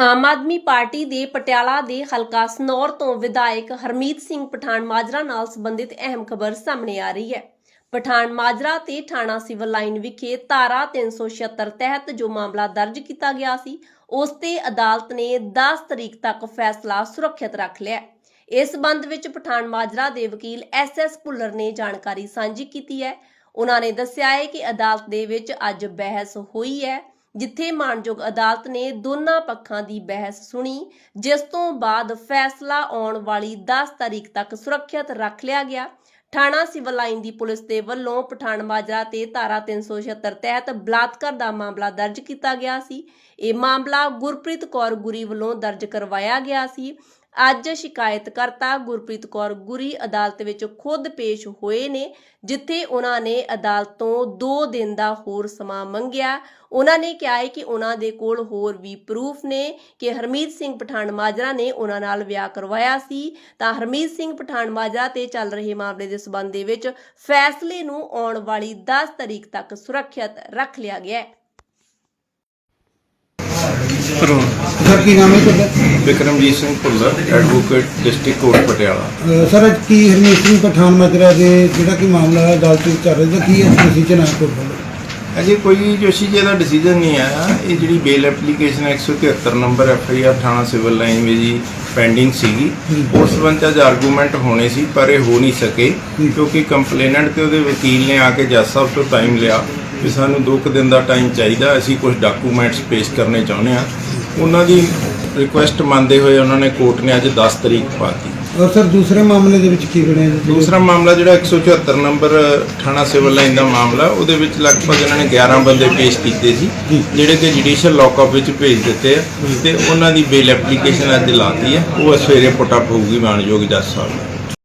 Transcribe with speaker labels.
Speaker 1: Aam Aadmi party ਦੇ ਪਟਿਆਲਾ ਦੇ ਹਲਕਾ ਸਨੌਰ ਤੋਂ ਵਿਧਾਇਕ ਹਰਮੀਤ ਸਿੰਘ ਪਠਾਨ ਮਾਜਰਾ ਨਾਲ ਸੰਬੰਧਿਤ ਅਹਿਮ ਖਬਰ ਸਾਹਮਣੇ ਆ ਰਹੀ ਹੈ। ਪਠਾਨ ਮਾਜਰਾ ਤੇ ਥਾਣਾ ਸਿਵਲ ਲਾਈਨ ਵਿਖੇ ਧਾਰਾ 376 ਤਹਿਤ ਜੋ ਮਾਮਲਾ ਦਰਜ ਕੀਤਾ ਗਿਆ ਸੀ, ਉਸ ਤੇ ਅਦਾਲਤ ਨੇ 10 ਤਰੀਕ ਤੱਕ ਫੈਸਲਾ ਸੁਰੱਖਿਅਤ ਰੱਖ ਲਿਆ ਇਸ ਸੰਬੰਧ ਵਿੱਚ ਪਠਾਨ ਮਾਜਰਾ ਦੇ ਵਕੀਲ ਐਸ ਐਸ ਭੁੱਲਰ ਨੇ ਜਾਣਕਾਰੀ ਸਾਂਝੀ ਕੀਤੀ ਹੈ। ਉਹਨਾਂ ਨੇ ਦੱਸਿਆ ਹੈ ਕਿ ਅਦਾਲਤ ਦੇ ਵਿੱਚ ਅੱਜ ਬਹਿਸ ਹੋਈ ਹੈ। ਜਿੱਥੇ ਮਾਨਯੋਗ ਅਦਾਲਤ ਨੇ ਦੋਨਾਂ ਪੱਖਾਂ ਦੀ ਬਹਿਸ ਸੁਣੀ, ਜਿਸ ਤੋਂ ਬਾਅਦ ਫੈਸਲਾ ਆਉਣ ਵਾਲੀ 10 ਤਾਰੀਖ ਤੱਕ ਸੁਰੱਖਿਅਤ ਰੱਖ ਲਿਆ ਗਿਆ। ਥਾਣਾ ਸਿਵਲ ਲਾਈਨ ਦੀ ਪੁਲਿਸ ਦੇ ਵੱਲੋਂ ਪਠਾਨ ਮਾਜਰਾ ਤੇ ਧਾਰਾ 376 ਤਹਿਤ ਬਲਾਤਕਾਰ ਦਾ ਮਾਮਲਾ ਦਰਜ ਕੀਤਾ ਗਿਆ ਸੀ। ਇਹ ਮਾਮਲਾ ਗੁਰਪ੍ਰੀਤ ਕੌਰ ਗੁਰੀ ਵੱਲੋਂ ਦਰਜ ਕਰਵਾਇਆ ਗਿਆ ਸੀ। ਅੱਜ ਸ਼ਿਕਾਇਤਕਰਤਾ ਗੁਰਪ੍ਰੀਤ ਕੌਰ ਗੁਰੀ ਅਦਾਲਤ ਵਿੱਚ ਖੁਦ ਪੇਸ਼ ਹੋਏ ਨੇ, ਜਿੱਥੇ ਉਹਨਾਂ ਨੇ ਅਦਾਲਤ ਤੋਂ 2 ਦਿਨ ਦਾ ਹੋਰ ਸਮਾਂ ਮੰਗਿਆ। ਉਹਨਾਂ ਨੇ ਕਿਹਾ ਹੈ ਕਿ ਉਹਨਾਂ ਦੇ ਕੋਲ ਹੋਰ ਵੀ ਪ੍ਰੂਫ ਨੇ ਕਿ ਹਰਮੀਤ ਸਿੰਘ ਪਠਾਨ ਮਾਜਰਾ ਨੇ ਉਹਨਾਂ ਨਾਲ ਵਿਆਹ ਕਰਵਾਇਆ ਸੀ। ਤਾਂ ਹਰਮੀਤ ਸਿੰਘ ਪਠਾਨ ਮਾਜਰਾ ਤੇ ਚੱਲ ਰਹੇ ਮਾਮਲੇ ਦੇ ਸਬੰਧ ਦੇ ਵਿੱਚ ਫੈਸਲੇ ਨੂੰ ਆਉਣ ਵਾਲੀ 10 ਤਰੀਕ ਤੱਕ ਸੁਰੱਖਿਅਤ ਰੱਖ ਲਿਆ ਗਿਆ ਹੈ।
Speaker 2: ਸਰ ਕੀ ਨਾਮ ਹੈ ਤੁਹਾਡਾ?
Speaker 3: Vikramjit Singh Bhullar advocate district court Patiala.
Speaker 2: ਅਹ ਸਰ ਅੱਜ ਕੀ ਹਰਮੀਤ ਸਿੰਘ ਪਠਾਨ ਮਾਜਰਾ ਦੇ ਜਿਹੜਾ ਕਿ ਮਾਮਲਾ ਹੈ ਅਦਾਲਤ ਵਿੱਚ ਚੱਲ ਰਿਹਾ ਕੀ ਹੈ ਡਿਸੀਜਨ ਕੋਰਟ ਵੱਲੋਂ
Speaker 3: ਅਜੇ ਕੋਈ ਜੋਸ਼ੀ ਦਾ ਡਿਸੀਜਨ ਨਹੀਂ ਆਇਆ। ਇਹ ਜਿਹੜੀ bail application 173 number F I R ਥਾਣਾ ਸਿਵਲ ਲਾਈਨ ਵਿੱਚ ਜੀ ਪੈਂਡਿੰਗ ਸੀਗੀ। ਉਸ ਸੰਬੰਧ 'ਚ ਅੱਜ ਆਰਗੂਮੈਂਟ ਹੋਣੇ ਸੀ ਪਰ ਇਹ ਹੋ ਨਹੀਂ ਸਕੇ। ਕਿਉਂਕਿ ਕੰਪਲੇਨੈਂਟ ਤੇ ਉਹਦੇ ਵਕੀਲ ਨੇ ਆ ਕੇ ਜੱਜ ਸਾਹਿਬ ਤੋਂ ਟਾਈਮ ਲਿਆ। ਵੀ ਸਾਨੂੰ 2 ਕੁ ਦਿਨ ਦਾ ਟਾਈਮ ਚਾਹੀਦਾ ਅਸੀਂ ਕੁਝ ਡਾਕੂਮੈਂਟਸ ਪੇਸ਼ ਕਰਨੇ ਚਾਹੁੰਦੇ ਆ ਉਹਨਾਂ ਦੀ ਰਿਕੁਐਸਟ ਮੰਨਦੇ ਹੋਏ ਉਹਨਾਂ ਨੇ ਕੋਰਟ ਨੇ ਅੱਜ 10 ਤਰੀਕ ਪਾਤੀ।
Speaker 2: ਔਰ ਸਰ ਦੂਸਰੇ ਮਾਮਲੇ ਦੇ ਵਿੱਚ ਕੀ ਬਣਿਆ
Speaker 3: ਦੂਸਰਾ ਮਾਮਲਾ ਜਿਹੜਾ 174 ਨੰਬਰ ਥਾਣਾ ਸਿਵਲ ਲਾਈਨ ਦਾ ਮਾਮਲਾ ਉਹਦੇ ਵਿੱਚ ਲਗਭਗ ਇਹਨਾਂ ਨੇ 11 ਬੰਦੇ ਪੇਸ਼ ਕੀਤੇ ਸੀ। ਜਿਹੜੇ ਕਿ ਜੁਡੀਸ਼ੀਅਲ ਲੌਕਅਪ ਵਿੱਚ ਭੇਜ ਦਿੱਤੇ ਆ ਤੇ ਉਹਨਾਂ ਦੀ ਬੇਲ ਐਪਲੀਕੇਸ਼ਨ ਅੱਜ ਲਾਤੀ ਹੈ। ਉਹ ਸਵੇਰੇ ਪੁੱਟ ਅਪ ਹੋਊਗੀ ਮਾਨਯੋਗ ਜੱਜ ਸਾਹਿਬ